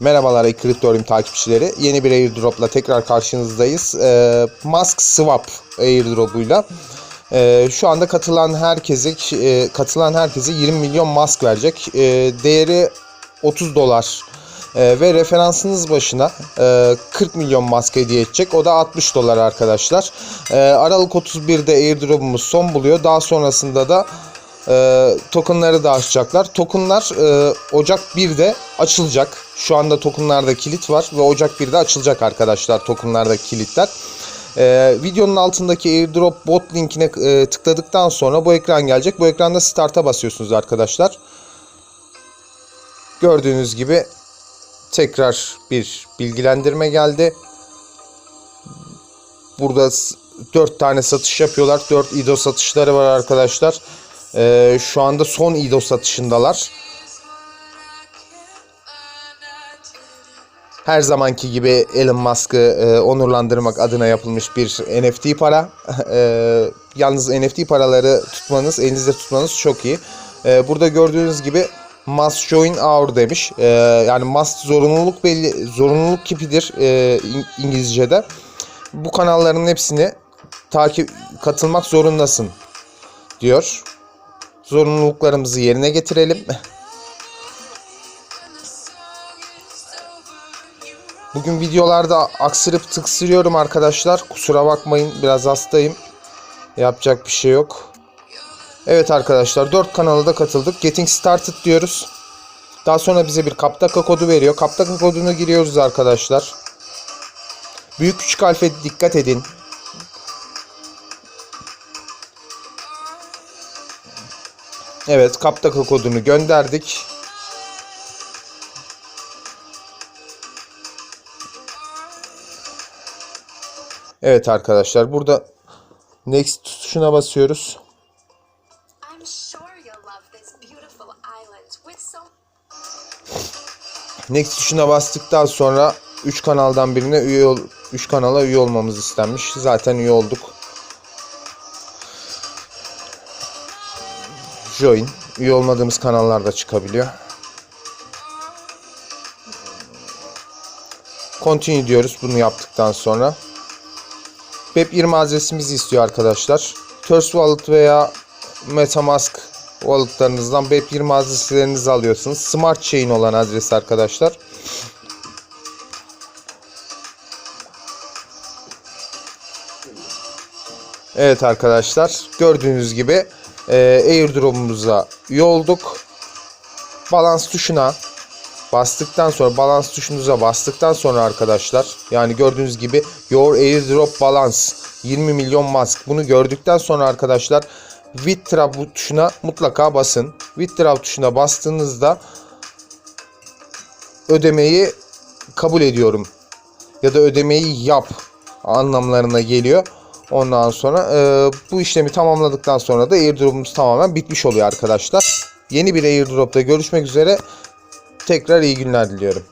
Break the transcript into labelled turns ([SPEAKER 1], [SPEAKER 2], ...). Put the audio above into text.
[SPEAKER 1] Merhabalar Cryptorium takipçileri. Yeni bir airdropla tekrar karşınızdayız. Ee, Mask Swap airdropuyla. Ee, şu anda katılan herkese e, katılan herkese 20 milyon mask verecek. Ee, değeri 30 dolar. Ee, ve referansınız başına e, 40 milyon mask hediye edecek. O da 60 dolar arkadaşlar. Ee, Aralık 31'de airdropumuz son buluyor. Daha sonrasında da e, tokenları da açacaklar. Tokenlar e, Ocak 1'de açılacak. Şu anda tokenlarda kilit var ve Ocak 1'de açılacak arkadaşlar tokenlarda kilitler. E, videonun altındaki airdrop bot linkine e, tıkladıktan sonra bu ekran gelecek. Bu ekranda start'a basıyorsunuz arkadaşlar. Gördüğünüz gibi tekrar bir bilgilendirme geldi. Burada 4 tane satış yapıyorlar. 4 IDO satışları var arkadaşlar. Ee, şu anda son IDO satışındalar. Her zamanki gibi Elon Musk'ı e, onurlandırmak adına yapılmış bir NFT para. E, yalnız NFT paraları tutmanız, elinizde tutmanız çok iyi. E, burada gördüğünüz gibi must join our demiş. E, yani must zorunluluk belli, zorunluluk kipidir e, İng- İngilizce'de. Bu kanalların hepsini takip katılmak zorundasın diyor. Zorunluluklarımızı yerine getirelim. Bugün videolarda aksırıp tıksırıyorum arkadaşlar. Kusura bakmayın biraz hastayım. Yapacak bir şey yok. Evet arkadaşlar 4 kanala da katıldık. Getting started diyoruz. Daha sonra bize bir kaptaka kodu veriyor. Kaptaka kodunu giriyoruz arkadaşlar. Büyük küçük harfe dikkat edin. Evet kaptaka kodunu gönderdik. Evet arkadaşlar burada next tuşuna basıyoruz. Next tuşuna bastıktan sonra 3 kanaldan birine üye ol 3 kanala üye olmamız istenmiş. Zaten üye olduk. Join. Üye olmadığımız kanallar da çıkabiliyor. Continue diyoruz bunu yaptıktan sonra. Web20 adresimizi istiyor arkadaşlar. Trust Wallet veya Metamask walletlarınızdan Web20 adreslerinizi alıyorsunuz. Smart Chain olan adres arkadaşlar. Evet arkadaşlar gördüğünüz gibi e, airdrop'umuza üye olduk. Balans tuşuna bastıktan sonra balans tuşunuza bastıktan sonra arkadaşlar yani gördüğünüz gibi your airdrop balance 20 milyon mask bunu gördükten sonra arkadaşlar withdraw tuşuna mutlaka basın. Withdraw tuşuna bastığınızda ödemeyi kabul ediyorum ya da ödemeyi yap anlamlarına geliyor. Ondan sonra e, bu işlemi tamamladıktan sonra da airdrop'umuz tamamen bitmiş oluyor arkadaşlar. Yeni bir airdrop'ta görüşmek üzere. Tekrar iyi günler diliyorum.